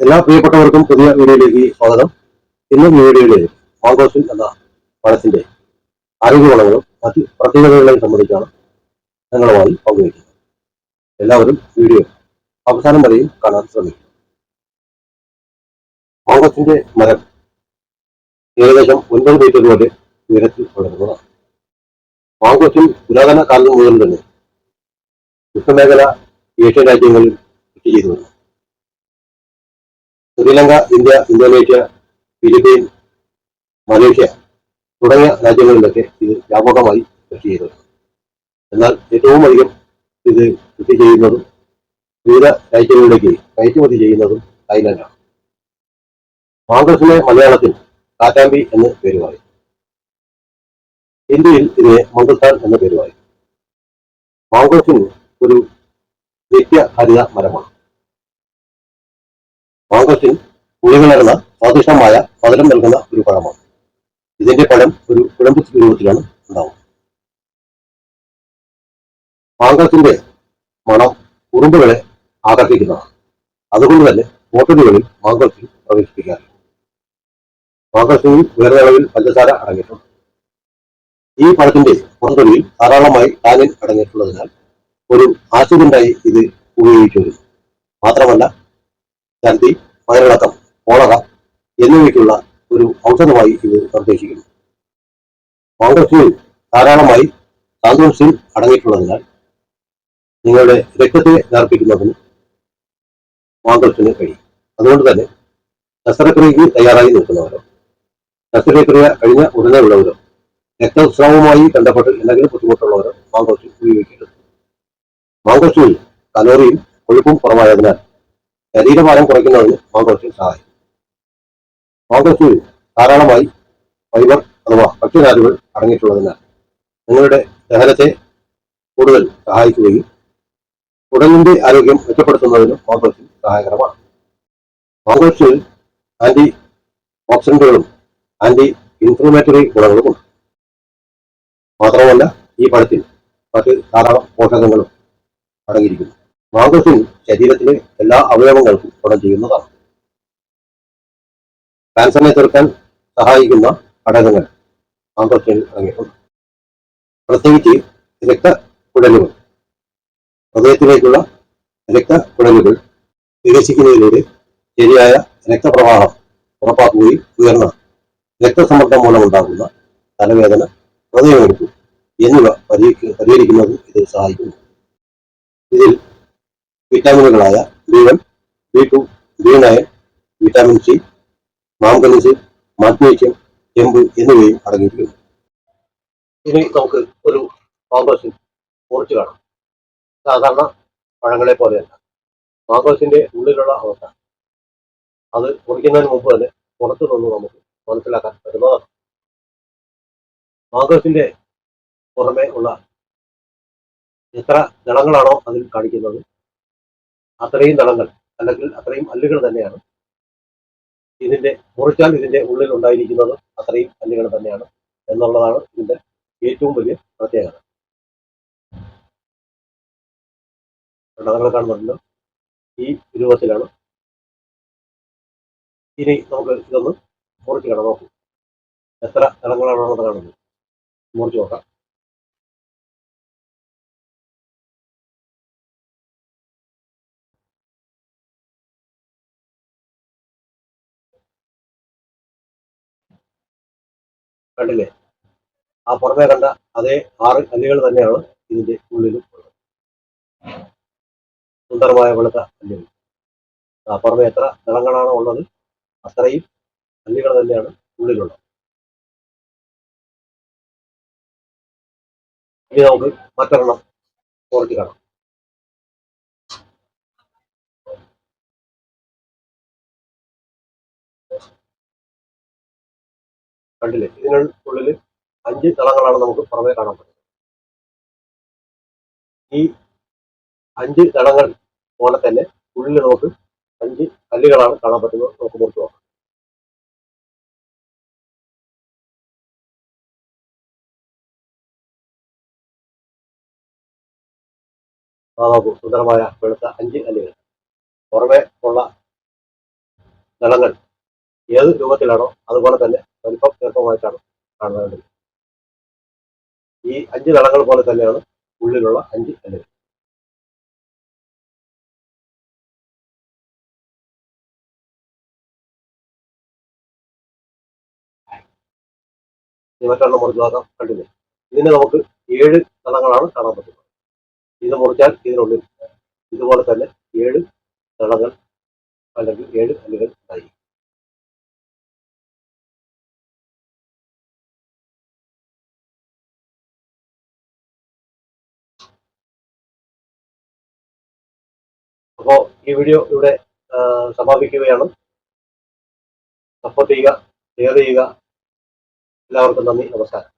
എല്ലാ പ്രിയപ്പെട്ടവർക്കും പുതിയ വീഡിയോയിലേക്ക് സ്വാഗതം. ഇന്ന് വീഡിയോയിലെ മാങ്കോസിൻ എന്ന പഴത്തിന്റെ ആരോഗ്യ ഗുണങ്ങളും മറ്റ് പ്രത്യേകതകളെയും സംബന്ധിച്ചാണ് ഞങ്ങളുമായി പങ്കുവയ്ക്കുന്നത്. എല്ലാവരും വീഡിയോ അവസാനം വരെയും കാണാൻ ശ്രമിക്കും. മാങ്കോസിന്റെ മരം ഏകദേശം ഒൻപത് മീറ്റർ വരെ ഉയരത്തിൽ വളരുന്നതാണ്. മാങ്കോസിൻ പുരാതന കാലം മുതൽ തന്നെ വിശ്വമേഖല ഏഷ്യൻ രാജ്യങ്ങളിൽ കൃഷി ചെയ്തു വരുന്നു Sri Lanka India Indonesia Philippine Malaysia തുടങ്ങിയ രാജ്യങ്ങളിലൊക്കെ ഇത് വ്യാപകമായി കൃഷി ചെയ്തത്. എന്നാൽ ഏറ്റവും അധികം ഇത് കൃഷി ചെയ്യുന്നതും വിവിധ രാജ്യങ്ങളിലേക്ക് കയറ്റുമതി ചെയ്യുന്നതും തായ്ലാന്റാണ്. മാങ്കസിനെ മലയാളത്തിൽ കാറ്റാമ്പി എന്ന് പേര് പറയും ഇന്ത്യയിൽ ഇതിനെ മംഗൾത്താൻ എന്ന പേര് പറയും മാങ്കോസിൻ ഒരു നിത്യ ഹരിത മരമാണ്. മാങ്കോസിൻ പുളികളർന്ന സ്വാദിഷ്ടമായ മധുരം നൽകുന്ന ഒരു പഴമാണ്. ഇതിന്റെ പഴം ഒരു കുഴമ്പ് രൂപത്തിലാണ് ഉണ്ടാവുക. മാങ്കോസിന്റെ മണം കുറുമ്പുകളെ ആകർഷിക്കുന്നതാണ്. അതുകൊണ്ട് തന്നെ ഹോട്ടലുകളിൽ മാങ്കോസിൻ പ്രവേശിപ്പിക്കാറില്ല. മാങ്കോസിനിൽ ഉയർന്ന അളവിൽ പഞ്ചസാര അടങ്ങിയിട്ടുണ്ട്. ഈ പഴത്തിന്റെ പുറത്തൊലിയിൽ ധാരാളമായി ടാനിൻ അടങ്ങിയിട്ടുള്ളതിനാൽ ഒരു ആസിഡന്റായി ഇത് ഉപയോഗിച്ചു മാത്രമല്ല ഛർദി വയറിളക്കം കോളറ എന്നിവയ്ക്കുള്ള ഒരു ഔഷധമായി ഇത് നിർദ്ദേശിക്കുന്നു. കോൺഗ്രസിൽ ധാരാളമായി താന്തോസിൽ അടങ്ങിയിട്ടുള്ളതിനാൽ നിങ്ങളുടെ രക്തത്തെ നേർപ്പിക്കുന്നതിന് കോൺഗ്രസിന് കഴിയും. അതുകൊണ്ട് തന്നെ ശസ്ത്രക്രിയക്ക് തയ്യാറായി നിൽക്കുന്നവരോ ശസ്ത്രക്രിയ കഴിഞ്ഞ ഉടനെ ഉള്ളവരോ രക്തസ്രാവവുമായി ബന്ധപ്പെട്ട് എന്തെങ്കിലും ബുദ്ധിമുട്ടുള്ളവരോ മാങ്കോസിൻ ഉപയോഗിക്കരുത് മാങ്കോസിൽ കലോറിയും കൊഴുപ്പും കുറവായതിനാൽ ശരീരഭാരം കുറയ്ക്കുന്നതിന് മാങ്കോസിൻ സഹായിക്കും. മാങ്കോസിൽ ധാരാളമായി ഫൈബർ അഥവാ ഭക്ഷ്യധാതുകൾ അടങ്ങിയിട്ടുള്ളതിനാൽ നിങ്ങളുടെ ദഹനത്തെ കൂടുതൽ സഹായിക്കുകയും ഉടലിന്റെ ആരോഗ്യം മെച്ചപ്പെടുത്തുന്നതിനും മാങ്കോസിൻ സഹായകരമാണ്. മാങ്കോസിൽ ആന്റി ഓക്സിഡന്റുകളും ആന്റി ഇൻഫ്ലമേറ്ററി ഗുണങ്ങളുമുണ്ട്. മാത്രമല്ല ഈ പഴത്തിൽ മറ്റ് ധാരാളം പോഷകങ്ങളും അടങ്ങിയിരിക്കുന്നു. മാങ്കോസിൻ ശരീരത്തിലെ എല്ലാ അവയവങ്ങൾക്കും ഗുണം ചെയ്യുന്നതാണ്. ക്യാൻസറിനെ ചെറുക്കാൻ സഹായിക്കുന്ന ഘടകങ്ങൾ മാങ്കോസിനിൽ അടങ്ങിയിട്ടുണ്ട്. പ്രത്യേകിച്ച് രക്തക്കുഴലുകൾ ഹൃദയത്തിലേക്കുള്ള രക്തക്കുഴലുകൾ വികസിക്കുന്നതിലൂടെ ശരിയായ രക്തപ്രവാഹം ഉറപ്പാക്കുകയും ഉയർന്ന രക്തസമ്മർദ്ദം മൂലമുണ്ടാകുന്ന തലവേദന ഹൃദയമെടുപ്പ് എന്നിവ പരിഹരിക്കുന്നത് ഇത് സഹായിക്കുന്നു. ഇതിൽ വിറ്റാമിനുകളായ B one B two B nine vitamin C manganese magnesium ചെമ്പ് എന്നിവയും അടങ്ങിയിരിക്കുന്നു ഇനി നമുക്ക് ഒരു മാംഗോസിൻ മുറിച്ച് കാണാം. സാധാരണ പഴങ്ങളെ പോലെയല്ല. മാംഗോസിന്റെ ഉള്ളിലുള്ള അവസ്ഥ. അത് മുറിക്കുന്നതിന് മുമ്പ് തന്നെ പുറത്തു നിന്ന് നമുക്ക് മനസ്സിലാക്കാൻ പറ്റുന്നതാണ്. മാംഗോസിന്റെ പുറമെ ഉള്ള എത്ര ദളങ്ങളാണോ അതിൽ കാണിക്കുന്നത്? അത്രയും ദളങ്ങൾ അല്ലെങ്കിൽ അത്രയും അല്ലുകൾ തന്നെയാണ് ഇതിന്റെ മുറിച്ചാൽ ഇതിന്റെ ഉള്ളിൽ ഉണ്ടായിരിക്കുന്നത് അത്രയും അല്ലുകൾ തന്നെയാണ് എന്നുള്ളതാണ് ഇതിന്റെ ഏറ്റവും വലിയ പ്രത്യേകത. ദളങ്ങൾ കാണുന്നുണ്ടല്ലോ? ഈ രൂപത്തിലാണ്. ഇനി നമുക്ക് ഇതൊന്ന് മുറിച്ച് കാണാം. നോക്കൂ. എത്ര തലങ്ങളാണുള്ളത് കാണുന്നത്? മുറിച്ച് നോക്കാം. കണ്ടില്ലേ? ആ പുറമേ കണ്ട അതേ ആറ് കല്ലുകൾ തന്നെയാണ് ഇതിന്റെ ഉള്ളിലും ഉള്ളത്. സുന്ദരമായ വെളുത്ത കല്ലുകൾ. ആ പുറമെ എത്ര നിളങ്ങളാണോ ഉള്ളത് അത്രയും കല്ലുകൾ തന്നെയാണ് ഉള്ളിലുള്ളത്. ഇനി നമുക്ക് മറ്റൊരെണ്ണം കുറച്ച് കാണാം. കണ്ടില്ലേ? ഇതിനുള്ളിൽ അഞ്ച് തളങ്ങളാണ് നമുക്ക് പുറമേ കാണാൻ പറ്റുന്നത്. ഈ അഞ്ച് തളങ്ങൾ പോലെ തന്നെ ഉള്ളിൽ നമുക്ക് അഞ്ച് കല്ലുകളാണ് കാണാൻ പറ്റുന്നത് നമുക്ക് പുറത്തു നോക്കാം. ആ നോക്കൂ സുന്ദരമായ വെളുത്ത അഞ്ച് കല്ലുകൾ. പുറമെ ഉള്ള ദളങ്ങൾ ഏത് രൂപത്തിലാണോ അതുപോലെ തന്നെ വലിപ്പം ചെറുപ്പമായിട്ടാണ് കാണുന്നത്. ഈ അഞ്ച് ദളങ്ങൾ പോലെ തന്നെയാണ് ഉള്ളിലുള്ള അഞ്ച് തലകൾ മറ്റെണ്ണം മുറിച്ച് നോക്കാം കണ്ടില്ലേ ഇതിന് നമുക്ക് ഏഴ് തളങ്ങളാണ് കാണാൻ പറ്റുന്നത്. ഇത് മുറിച്ചാൽ ഇതിനുള്ളിൽ ഇതുപോലെ തന്നെ ഏഴ് തളങ്ങൾ അല്ലെങ്കിൽ ഏഴ് അല്ലുകൾ അപ്പോൾ ഈ വീഡിയോ ഇവിടെ സമാപിക്കുകയാണ്. സപ്പോർട്ട് ചെയ്യുക ഷെയർ ചെയ്യുക. എല്ലാവർക്കും നന്ദി നമസ്കാരം.